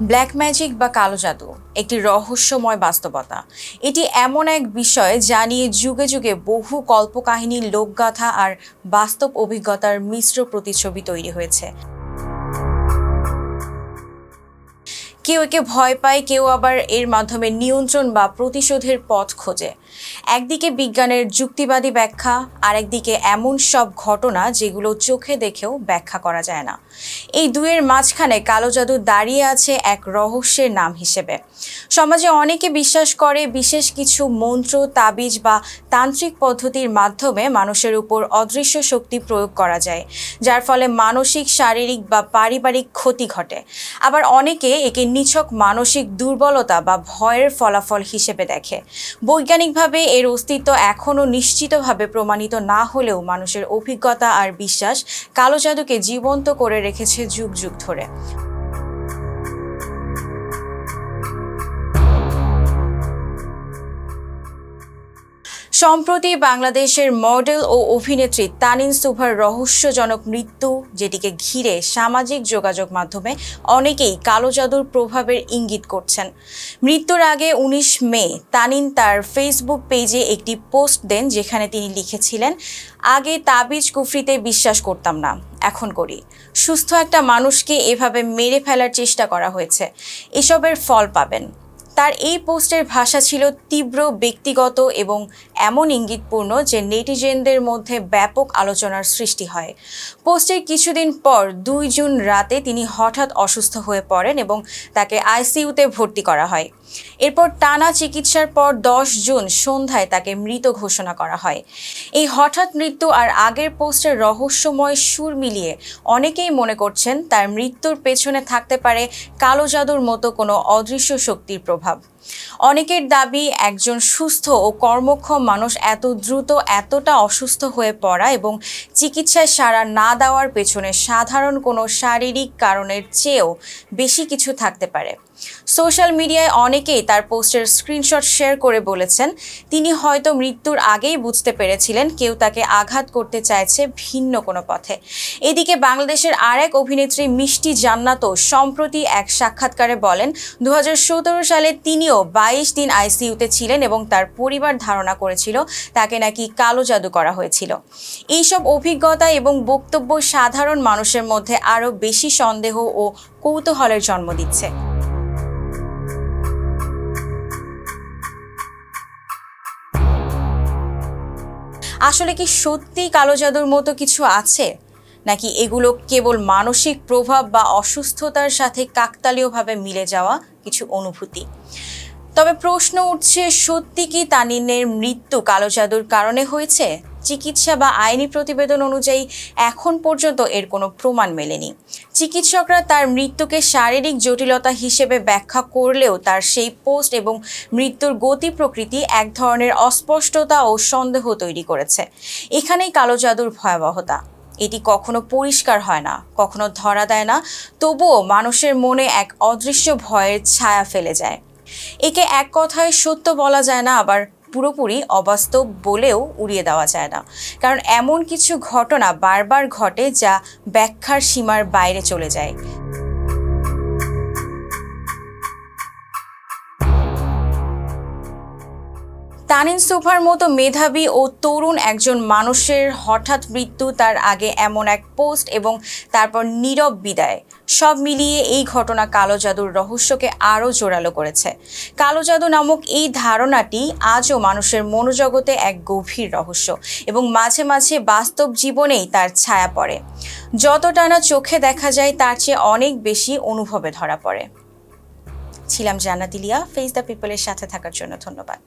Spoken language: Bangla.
ব্ল্যাক ম্যাজিক বা কালো জাদু, একটি রহস্যময় বাস্তবতা। এটি এমন এক বিষয় যা নিয়ে যুগে যুগে বহু কল্পকাহিনী, লোকগাথা আর বাস্তব অভিজ্ঞতার মিশ্র প্রতিচ্ছবি তৈরি হয়েছে। কেউ একে ভয় পায়, কেউ আবার এর মাধ্যমে নিয়ন্ত্রণ বা প্রতিশোধের পথ খোঁজে। একদিকে বিজ্ঞানের যুক্তিবাদী ব্যাখ্যা, আরেকদিকে এমন সব ঘটনা যেগুলো চোখে দেখেও ব্যাখ্যা করা যায় না। এই দুয়ের মাঝখানে কালো জাদু দাঁড়িয়ে আছে এক রহস্যের নাম হিসেবে। সমাজে অনেকে বিশ্বাস করে বিশেষ কিছু মন্ত্র, তাবিজ বা তান্ত্রিক পদ্ধতির মাধ্যমে মানুষের উপর অদৃশ্য শক্তি প্রয়োগ করা যায়, যার ফলে মানসিক, শারীরিক বা পারিবারিক ক্ষতি ঘটে। আবার অনেকে একে নিছক মানসিক দুর্বলতা বা ভয়ের ফলাফল হিসেবে দেখে। বৈজ্ঞানিকভাবে এর অস্তিত্ব এখনও নিশ্চিতভাবে প্রমাণিত না হলেও মানুষের অভিজ্ঞতা আর বিশ্বাস কালো জাদুকে জীবন্ত করে রেখেছে যুগ যুগ ধরে। সম্প্রতি বাংলাদেশের মডেল ও অভিনেত্রী তানিন সুভার রহস্যজনক মৃত্যু, যেটিকে ঘিরে সামাজিক যোগাযোগ মাধ্যমে অনেকেই কালো জাদুর প্রভাবের ইঙ্গিত করছেন। মৃত্যুর আগে উনিশ মে তানিন তার ফেসবুক পেজে একটি পোস্ট দেন, যেখানে তিনি লিখেছিলেন, আগে তাবিজ কুফরিতে বিশ্বাস করতাম না, এখন করি। সুস্থ একটা মানুষকে এভাবে মেরে ফেলার চেষ্টা করা হয়েছে। এসবের ফল পাবেন। তার এই পোস্টের ভাষা ছিল তীব্র, ব্যক্তিগত এবং এমন ইঙ্গিতপূর্ণ যে নেটিজেনদের মধ্যে ব্যাপক আলোচনার সৃষ্টি হয়। পোস্টের কিছুদিন পর দুই জুন রাতে তিনি হঠাৎ অসুস্থ হয়ে পড়েন এবং তাকে আইসিইউতে ভর্তি করা হয়। এরপর টানা চিকিৎসার পর দশ জুন সন্ধ্যায় তাকে মৃত ঘোষণা করা হয়। এই হঠাৎ মৃত্যু আর আগের পোস্টের রহস্যময় সুর মিলিয়ে অনেকেই মনে করছেন তার মৃত্যুর পেছনে থাকতে পারে কালো জাদুর মতো কোনো অদৃশ্য শক্তির প্রভাব। অনেকের দাবি, একজন সুস্থ ও কর্মক্ষম মানুষ এত দ্রুত এতটা অসুস্থ হয়ে পড়া এবং চিকিৎসায় সাড়া না দেওয়ার পেছনে সাধারণ কোনো শারীরিক কারণের চেয়েও বেশি কিছু থাকতে পারে। সোশ্যাল মিডিয়ায় অনেকেই তার পোস্টের স্ক্রিনশট শেয়ার করে বলেছেন, তিনি হয়তো মৃত্যুর আগেই বুঝতে পেরেছিলেন কেউ তাকে আঘাত করতে চাইছে ভিন্ন কোনো পথে। এদিকে বাংলাদেশের আর এক অভিনেত্রী মিষ্টি জান্নাতও সম্প্রতি এক সাক্ষাৎকারে বলেন দু হাজার সতেরো সালে তিনিও বাইশ দিন আইসিইউতে ছিলেন এবং তার পরিবার ধারণা করেছিল তাকে নাকি কালো জাদু করা হয়েছিল। এইসব অভিজ্ঞতা এবং বক্তব্য সাধারণ মানুষের মধ্যে আরও বেশি সন্দেহ ও কৌতূহলের জন্ম দিচ্ছে। আসলে কি সত্যি কালো জাদুর মতো কিছু আছে? নাকি এগুলো কেবল মানসিক প্রভাব বা অসুস্থতার সাথে কাকতালীয়ভাবে মিলে যাওয়া কিছু অনুভূতি? তবে প্রশ্ন উঠছে, সত্যি কি তানিনের মৃত্যু কালো জাদুর কারণে হয়েছে? চিকিৎসা বা আইনি প্রতিবেদন অনুযায়ী এখন পর্যন্ত এর কোনো প্রমাণ মেলেনি। চিকিৎসকরা তার মৃত্যুকে শারীরিক জটিলতা হিসেবে ব্যাখ্যা করলেও তার সেই পোস্ট এবং মৃত্যুর গতি প্রকৃতি এক ধরনের অস্পষ্টতা ও সন্দেহ তৈরি করেছে। এখানেই কালো জাদুর ভয়াবহতা। এটি কখনো পরিষ্কার হয় না, কখনো ধরা দেয় না, তবুও মানুষের মনে এক অদৃশ্য ভয়ের ছায়া ফেলে যায়। একে এক কথায় সত্য বলা যায় না, আবার পুরোপুরি অবাস্তব বলেও উড়িয়ে দেওয়া যায় না। কারণ এমন কিছু ঘটনা বারবার ঘটে যা ব্যাখ্যার সীমার বাইরে চলে যায়। তানিন সুফার মতো মেধাবী ও তরুণ একজন মানুষের হঠাৎ মৃত্যু তার আগে এমন এক পোস্ট এবং তারপর নীরব বিদায়। সব মিলিয়ে এই ঘটনা কালো জাদুর রহস্যকে আরও জোরালো করেছে। কালো জাদু নামক এই ধারণাটি আজও মানুষের মনোজগতে এক গভীর রহস্য এবং মাঝে মাঝে বাস্তব জীবনেই তার ছায়া পড়ে। যতটা না চোখে দেখা যায়, তার চেয়ে অনেক বেশি অনুভবে ধরা পড়ে। ছিলাম জান্নাতিলিয়া ফেস দ্য পিপলের সাথে থাকার জন্য ধন্যবাদ।